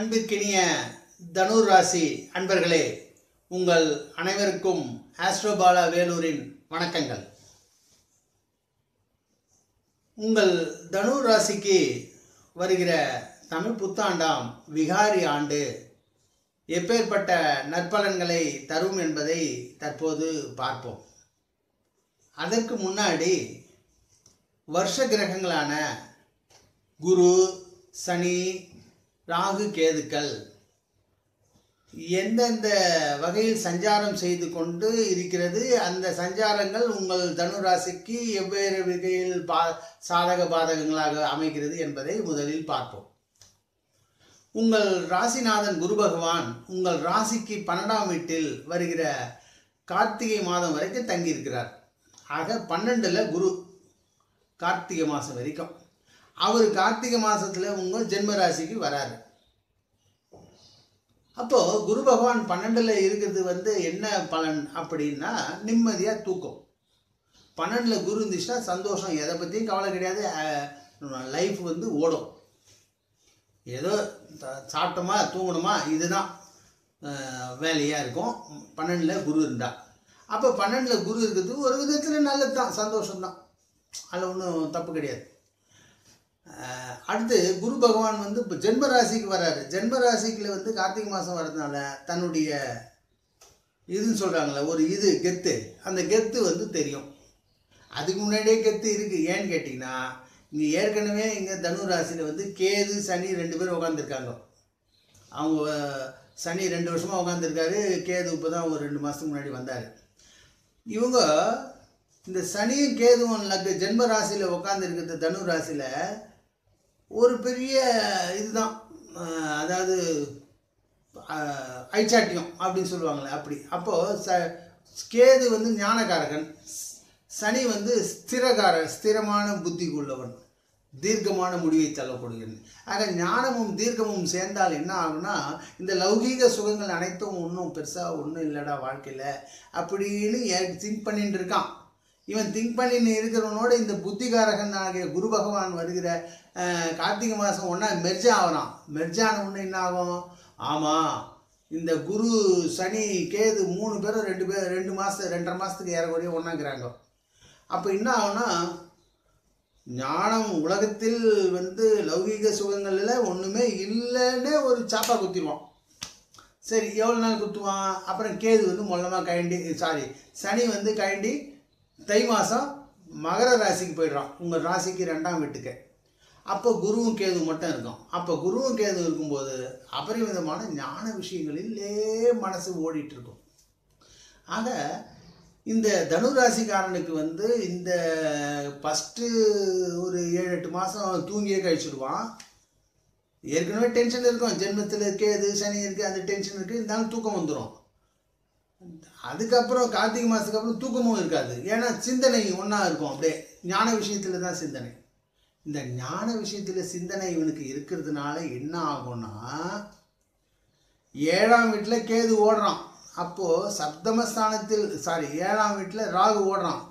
அன்பிற்கினிய தனுர் ராசி அன்பர்களே உங்கள் அனைவருக்கும் ஆஸ்ட்ரோபாலா வேலூரின் வணக்கங்கள். உங்கள் தனுர் ராசிக்கு வருகிற தமிழ் புத்தாண்டாம் விகாரி ஆண்டு எப்பேற்பட்ட நற்பலன்களை தரும் என்பதை தற்போது பார்ப்போம். அதற்கு முன்னாடி வருஷ கிரகங்களான குரு சனி ராகு கேதுக்கள். எந்தெந்த வகையில் சஞ்சாரம் செய்து கொண்டு இருக்கிறது? அந்த சஞ்சாரங்கள் உங்கள் தனுராசிக்கு எவ்வேறு வகையில் பா சாதக பாதகங்களாக அமைகிறது என்பதை முதலில் பார்ப்போம். உங்கள் ராசிநாதன் குரு பகவான் உங்கள் ராசிக்கு பன்னெண்டாம் வீட்டில் வருகிற கார்த்திகை மாதம் வரைக்கும் தங்கியிருக்கிறார். ஆக பன்னெண்டில் குரு கார்த்திகை மாதம் வரைக்கும். அவர் கார்த்திகை மாதத்தில் உங்கள் ஜென்ம ராசிக்கு வராரு. அப்போது குரு பகவான் பன்னெண்டில் இருக்கிறது வந்து என்ன பலன் அப்படின்னா நிம்மதியாக தூக்கம். பன்னெண்டில் குரு இருந்துச்சுன்னா சந்தோஷம். எதை பற்றியும் கவலை கிடையாது. லைஃப் வந்து ஓடும். ஏதோ சாப்பிட்டோமா தூங்கணுமா இதுதான். வேலையாக இருக்கும். பன்னெண்டில் குரு இருந்தால் அப்போ பன்னெண்டில் குரு இருக்கிறது ஒரு விதத்தில் நல்லது தான் சந்தோஷம்தான். அதில் ஒன்றும் தப்பு கிடையாது. அடுத்து குரு பகவான் வந்து இப்போ ஜென்ம ராசிக்கு வராரு. ஜென்ம ராசிக்கில் வந்து கார்த்திகை மாதம் வர்றதுனால தன்னுடைய இதுன்னு சொல்கிறாங்களே ஒரு இது கெத்து. அந்த கெத்து வந்து தெரியும். அதுக்கு முன்னாடியே கெத்து இருக்குது ஏன்னு கேட்டிங்கன்னா இங்கே ஏற்கனவே இங்கே தனு ராசியில் வந்து கேது சனி ரெண்டு பேரும் உட்காந்துருக்காங்க அவங்க சனி ரெண்டு வருஷமாக உட்காந்துருக்காரு கேது இப்போ தான் ஒரு ரெண்டு மாதத்துக்கு முன்னாடி வந்தார். இவங்க இந்த சனியும் கேதுவும் லக்க ஜென்ம ராசியில் உட்காந்துருக்கிறது தனு ராசியில் ஒரு பெரிய இதுதான். அதாவது ஐச்சாட்டியம் அப்படின்னு சொல்லுவாங்களே அப்படி. அப்போது ச கேது வந்து ஞானகாரகன் சனி வந்து ஸ்திரகார ஸ்திரமான புத்தி உள்ளவன் தீர்க்கமான முடிவை தள்ளப்படுகிறது ஆக ஞானமும் தீர்க்கமும் சேர்ந்தால் என்ன ஆகும்னா இந்த லௌகீக சுகங்கள் அனைத்தும் ஒன்றும் பெருசாக ஒன்றும் இல்லைடா வாழ்க்கையில் அப்படின்னு திங்க் பண்ணிட்டு இருக்கான். இவன் திங்க் பண்ணின்னு இருக்கிறவனோட இந்த புத்திகாரகன் ஆகிய குரு பகவான் வருகிற கார்த்திகை மாதம் ஒன்றா மெர்ஜா ஆகிறான் மெர்ஜான ஒன்று என்ன ஆகும்? ஆமாம் இந்த குரு சனி கேது மூணு பேரும் ரெண்டு பேர் ரெண்டு மாதம் ரெண்டரை மாதத்துக்கு ஏறக்கூடிய ஒன்றாங்கிறாங்க அப்போ என்ன ஆகும்னா ஞானம் உலகத்தில் வந்து லௌகீக சுகங்களில் ஒன்றுமே இல்லைன்னே ஒரு சாப்பா குத்திடுவான். சரி எவ்வளோ நாள் குத்துவான்? அப்புறம் கேது வந்து மொல்லமாக கயண்டி சாரி சனி வந்து கயண்டி தை மாதம் மகர ராசிக்கு போயிடுறான். உங்கள் ராசிக்கு ரெண்டாம் வீட்டுக்கு. அப்போ குருவும் கேது மட்டும் இருக்கும். அப்போ குருவும் கேது இருக்கும்போது அபரிமிதமான ஞான விஷயங்களிலே மனசு ஓடிட்டு இருக்கும் ஆக இந்த தனுராசிக்காரனுக்கு வந்து இந்த ஃபஸ்ட்டு ஒரு ஏழு எட்டு மாதம் தூங்கியே கழிச்சுடுவான். ஏற்கனவே டென்ஷன் இருக்கும். ஜென்மத்தில் கேது சனி இருக்குது அந்த டென்ஷன் இருக்குது இருந்தாலும் தூக்கம் வந்துடும் அதுக்கப்புறம் கார்த்திகை மாதத்துக்கு அப்புறம் தூக்கமும் இருக்காது. ஏன்னா சிந்தனை ஒன்றா இருக்கும். அப்படியே ஞான விஷயத்தில் தான் சிந்தனை. இந்த ஞான விஷயத்தில் சிந்தனை இவனுக்கு இருக்கிறதுனால என்ன ஆகும்னா ஏழாம் வீட்டில் கேது ஓடுறான். அப்போது சப்தமஸ்தானத்தில் சாரி ஏழாம் வீட்டில் ராகு ஓடுறான்.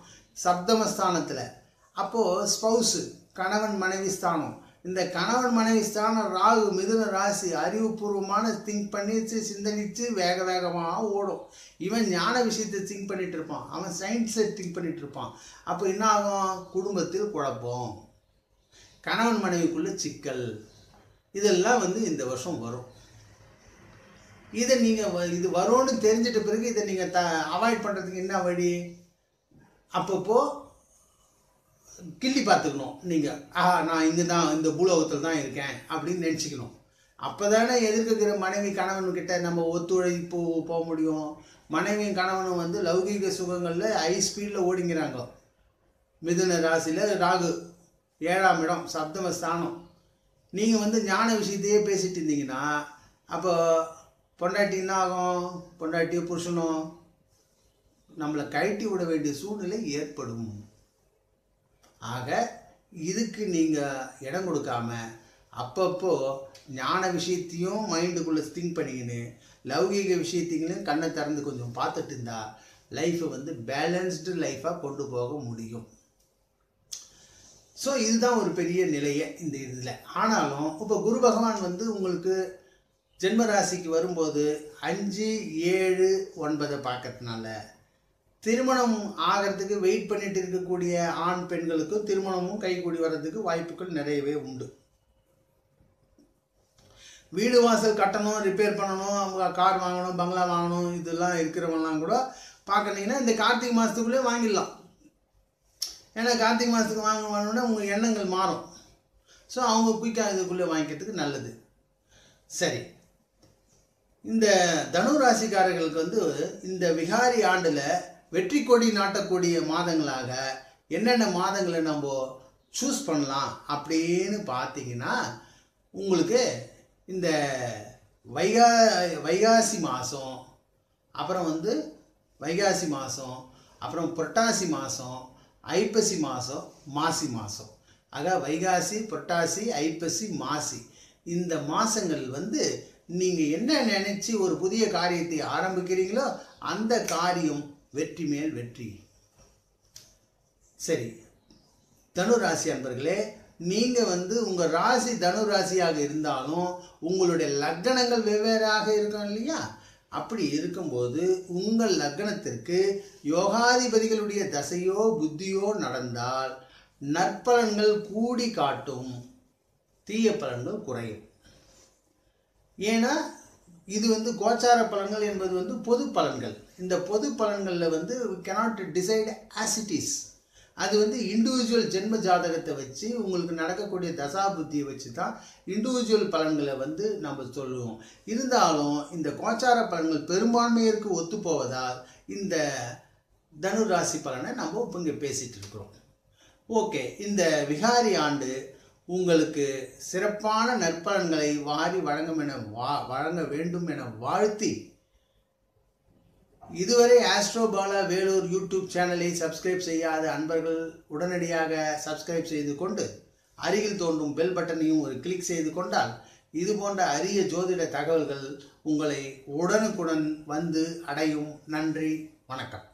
சப்தமஸ்தானத்தில். அப்போது ஸ்பௌஸு கணவன் மனைவி ஸ்தானம். இந்த கணவன் மனைவி ஸ்தானம் ராகு மிதுன ராசி அறிவுபூர்வமான திங்க் பண்ணிச்சு சிந்தனிச்சு வேக வேகமாக ஓடும். இவன் ஞான விஷயத்தை திங்க் பண்ணிட்டு இருப்பான். அவன் சயின்ஸை திங்க் பண்ணிட்டு இருப்பான். அப்போ என்ன ஆகும்? குடும்பத்தில் குழப்பம். கணவன் மனைவிக்குள்ள சிக்கல். இதெல்லாம் வந்து இந்த வருஷம் வரும். இதை நீங்கள் இது வரும்னு தெரிஞ்சிட்ட பிறகு இதை நீங்கள் த அவாய்ட் பண்ணுறதுக்கு என்ன வழி? அப்பப்போ கிள்ளி பார்த்துக்கணும் நீங்கள் ஆஹா நான் இங்கே தான் இந்த பூலோகத்தில் தான் இருக்கேன் அப்படின்னு நினச்சிக்கணும். அப்போ தானே எதிர்க்கிற மனைவி கணவன்கிட்ட நம்ம ஒத்துழைப்பு போக முடியும். மனைவியும் கணவனும் வந்து லௌகீக சுகங்களில் ஹை ஸ்பீடில் ஓடிங்கிறாங்க. மிதுன ராசியில் ராகு ஏழாம் இடம் சப்தம ஸ்தானம். நீங்கள் வந்து ஞான விஷயத்தையே பேசிட்டு இருந்தீங்கன்னா அப்போ பொண்டாட்டி என்ன ஆகும்? பொண்டாட்டியோ புருஷனோ நம்மளை கழட்டி விட வேண்டிய சூழ்நிலை ஏற்படும். ஆக இதுக்கு நீங்கள் இடம் கொடுக்காம அப்பப்போ ஞான விஷயத்தையும் மைண்டுக்குள்ளே திங்க் பண்ணிக்கின்னு லௌகீக விஷயத்தையும் கண்ணை திறந்து கொஞ்சம் பார்த்துட்டு இருந்தா லைஃப்பை வந்து பேலன்ஸ்டு லைஃபாக கொண்டு போக முடியும். ஸோ இதுதான் ஒரு பெரிய நிலையை இந்த இதில். ஆனாலும் இப்போ குரு பகவான் வந்து உங்களுக்கு ஜென்ம ராசிக்கு வரும்போது அஞ்சு ஏழு ஒன்பதை பார்க்கறதுனால திருமணம் ஆகிறதுக்கு வெயிட் பண்ணிட்டு இருக்கக்கூடிய ஆண் பெண்களுக்கும் திருமணமும் கைகூடி வர்றதுக்கு வாய்ப்புகள் நிறையவே உண்டு. வீடு வாசல் கட்டணும் ரிப்பேர் பண்ணணும் அவங்க கார் வாங்கணும் பங்களா வாங்கணும் இதெல்லாம் இருக்கிறவங்கலாம் கூட பார்க்கறீங்கன்னா இந்த கார்த்திகை மாதத்துக்குள்ளே வாங்கிடலாம். ஏன்னா கார்த்திகை மாதத்துக்கு வாங்க வாங்கினோன்னா உங்கள் எண்ணங்கள் மாறும். ஸோ அவங்க குயிக்காக இதுக்குள்ளே வாங்கிக்கிறதுக்கு நல்லது. சரி. இந்த தனு ராசிக்காரர்களுக்கு வந்து இந்த விகாரி ஆண்டில் வெற்றி கொடி நாட்டக்கூடிய மாதங்களாக என்னென்ன மாதங்களை நம்ம சூஸ் பண்ணலாம் அப்படின்னு பார்த்தீங்கன்னா உங்களுக்கு இந்த வைகா வைகாசி மாதம் அப்புறம் வந்து வைகாசி மாதம் அப்புறம் புரட்டாசி மாதம் ஐப்பசி மாதம் மாசி மாதம் ஆக வைகாசி புரட்டாசி ஐப்பசி மாசி. இந்த மாதங்கள் வந்து நீங்கள் என்ன நினச்சி ஒரு புதிய காரியத்தை ஆரம்பிக்கிறீங்களோ அந்த காரியம் வெற்றி மேல் வெற்றி. சரி தனு ராசி அன்பர்களே நீங்கள் வந்து உங்கள் ராசி தனு ராசியாக இருந்தாலும் உங்களுடைய லக்னங்கள் வெவ்வேறாக இருக்கும் இல்லையா? அப்படி இருக்கும்போது உங்கள் லக்னத்திற்கு யோகாதிபதிகளுடைய தசையோ புத்தியோ நடந்தால் நற்பலன்கள் கூடி காட்டும். தீய பலன்கள் குறையும். ஏன்னா இது வந்து கோச்சார பலன்கள் என்பது வந்து பொது பலன்கள். இந்த பொது பலன்களில் வந்து cannot decide as it is அது வந்து இண்டிவிஜுவல் ஜென்ம ஜாதகத்தை வச்சு உங்களுக்கு நடக்கக்கூடிய தசா புத்தியை வச்சு தான் இண்டிவிஜுவல் பலன்களை வந்து நம்ம சொல்லுவோம். இருந்தாலும் இந்த கோச்சார பலன்கள் பெரும்பான்மையிற்கு ஒத்துப்போவதால் இந்த தனுராசி பலனை நம்ம இப்போ இங்கே பேசிகிட்டு இருக்கிறோம். ஓகே இந்த விகாரி ஆண்டு உங்களுக்கு சிறப்பான நற்பலன்களை வாரி வழங்கும் என வா வழங்க வேண்டும் என வாழ்த்தி இதுவரை ஆஸ்ட்ரோ பாலா வேலூர் யூடியூப் சேனலை சப்ஸ்கிரைப் செய்யாத அன்பர்கள் உடனடியாக சப்ஸ்கிரைப் செய்து கொண்டு அருகில் தோன்றும் பெல் பட்டனையும் ஒரு கிளிக் செய்து கொண்டால் இது போன்ற அரிய ஜோதிட தகவல்கள் உங்களை உடனுக்குடன் வந்து அடையும். நன்றி வணக்கம்.